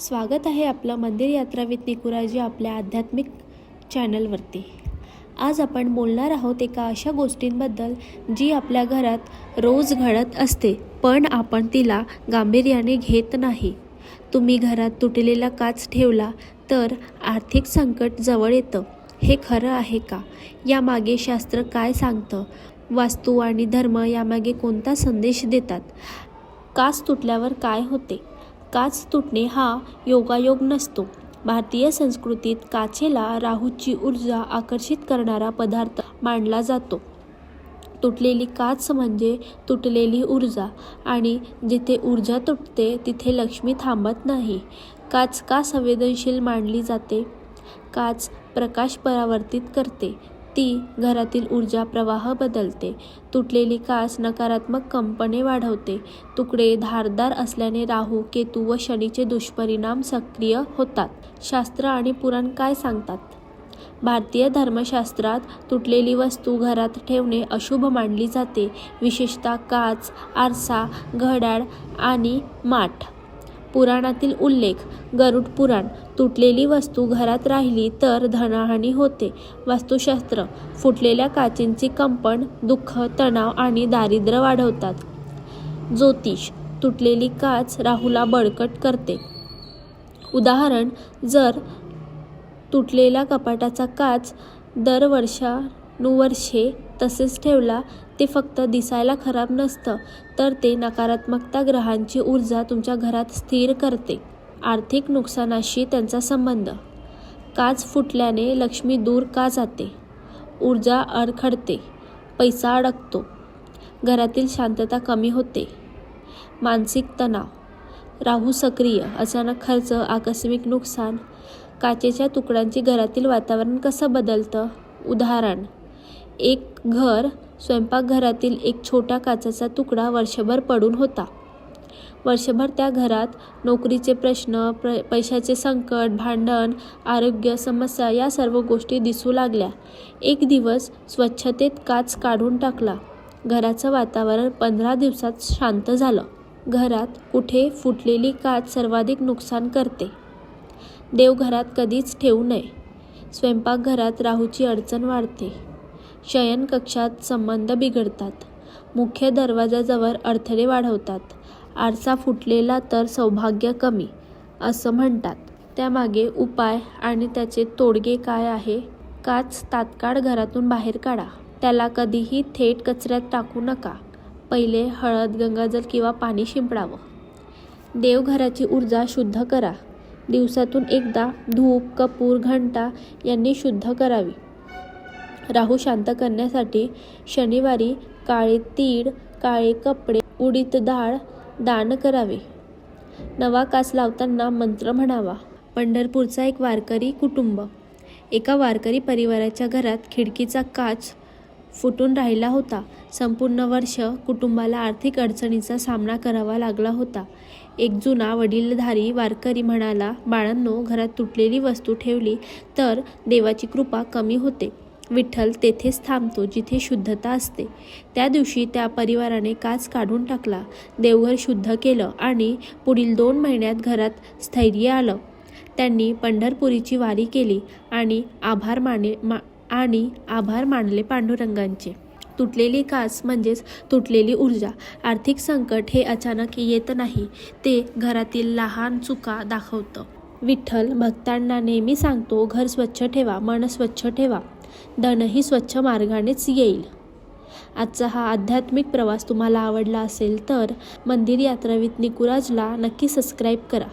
स्वागत आहे आपलं मंदिर यात्रा विथ निकुराजी आपल्या आध्यात्मिक चॅनलवरती. आज आपण बोलणार आहोत एका अशा गोष्टींबद्दल जी आपल्या घरात रोज घडत असते पण आपण तिला गांभीर्याने घेत नाही. तुम्ही घरात तुटलेला काच ठेवला तर आर्थिक संकट जवळ येतं. हे खरं आहे का? यामागे शास्त्र काय सांगतं? वास्तू आणि धर्म यामागे कोणता संदेश देतात? काच तुटल्यावर काय होते? काच तुटणे हा योगायोग नसतो. भारतीय संस्कृतीत काचेला राहूची ऊर्जा आकर्षित करणारा पदार्थ मानला जातो. तुटलेली काच म्हणजे तुटलेली ऊर्जा आणि जिथे ऊर्जा तुटते तिथे लक्ष्मी थांबत नाही. काच का संवेदनशील मानली जाते? काच प्रकाश परावर्तित करते. ती घरातील ऊर्जा प्रवाह बदलते. तुटलेली काच नकारात्मक कंपने वाढवते. तुकडे धारदार असल्याने राहू केतू व शनीचे दुष्परिणाम सक्रिय होतात. शास्त्र आणि पुराण काय सांगतात? भारतीय धर्मशास्त्रात तुटलेली वस्तू घरात ठेवणे अशुभ मानली जाते. विशेषतः काच आरसा घड्याळ आणि माठ. पुराणातील उल्लेख गरुड पुराण तुटलेली वस्तू घरात राहिली तर धनहानी होते. वास्तुशास्त्र फुटलेल्या काचेंची कंपन दुःख तणाव आणि दारिद्र्य वाढवतात. ज्योतिष तुटलेली काच राहूला बळकट करते. उदाहरण जर तुटलेला कपाटाचा काच दरवर्षानुवर्षे तसेच ठेवला ते फक्त दिसायला खराब नसतं तर ते नकारात्मकता ग्रहांची ऊर्जा तुमच्या घरात स्थिर करते. आर्थिक नुकसानाशी त्यांचा संबंध. काच फुटल्याने लक्ष्मी दूर का जाते? ऊर्जा अडखडते. पैसा अडकतो. घरातील शांतता कमी होते. मानसिक तणाव. राहू सक्रिय. अचानक खर्च आकस्मिक नुकसान. काचेच्या तुकड्यांची घरातील वातावरण कसं बदलतं? उदाहरण. एक घर स्वयंपाकघरातील एक छोटा काचेचा तुकडा वर्षभर पडून होता. वर्षभर त्या घरात नोकरीचे प्रश्न प्र पैशाचे संकट भांडण आरोग्य समस्या या सर्व गोष्टी दिसू लागल्या. एक दिवस स्वच्छतेत काच काढून टाकला. घराचं वातावरण पंधरा दिवसात शांत झालं. घरात कुठे फुटलेली काच सर्वाधिक नुकसान करते. देवघरात कधीच ठेवू नये. स्वयंपाकघरात राहूची अडचण वाढते. शयनकक्षात संबंध बिघडतात. मुख्य दरवाजाजवळ अडथळे वाढवतात. आरसा फुटलेला तर सौभाग्य कमी असं म्हणतात. त्यामागे उपाय आणि त्याचे तोडगे काय आहे? काच तात्काळ घरातून बाहेर काढा. त्याला कधीही थेट कचऱ्यात टाकू नका. पहिले हळद गंगाजल किंवा पाणी शिंपडावं. देवघराची ऊर्जा शुद्ध करा. दिवसातून एकदा धूप कपूर घंटा यांनी शुद्ध करावी. राहू शांत करण्यासाठी शनिवारी काळे तीळ काळे कपडे उडीद डाळ दान करावे. नवा कास लावताना मंत्र म्हणावा. पंढरपूरचा एक वारकरी कुटुंब. एका वारकरी परिवाराच्या घरात खिडकीचा काच फुटून राहिला होता. संपूर्ण वर्ष कुटुंबाला आर्थिक अडचणीचा सामना करावा लागला होता. एक जुना वडीलधारी वारकरी म्हणाला बाळांनो घरात तुटलेली वस्तू ठेवली तर देवाची कृपा कमी होते. विठ्ठल तेथेच थांबतो जिथे शुद्धता असते. त्या दिवशी त्या परिवाराने काच काढून टाकला देवघर शुद्ध केलं आणि पुढील दोन महिन्यात घरात स्थैर्य आलं. त्यांनी पंढरपुरीची वारी केली आणि आभार माने मा आणि आभार मानले पांडुरंगांचे. तुटलेली काच म्हणजेच तुटलेली ऊर्जा आर्थिक संकट हे अचानक येत नाही ते घरातील लहान चुका दाखवतं. विठ्ठल भक्तांना नेहमी सांगतो घर स्वच्छ ठेवा मन स्वच्छ ठेवा. धनही स्वच्छ मार्गानेच येईल. आजचा हा आध्यात्मिक प्रवास तुम्हाला आवडला असेल तर मंदिर यात्रा विथ निकुराजला नक्की सबस्क्राईब करा.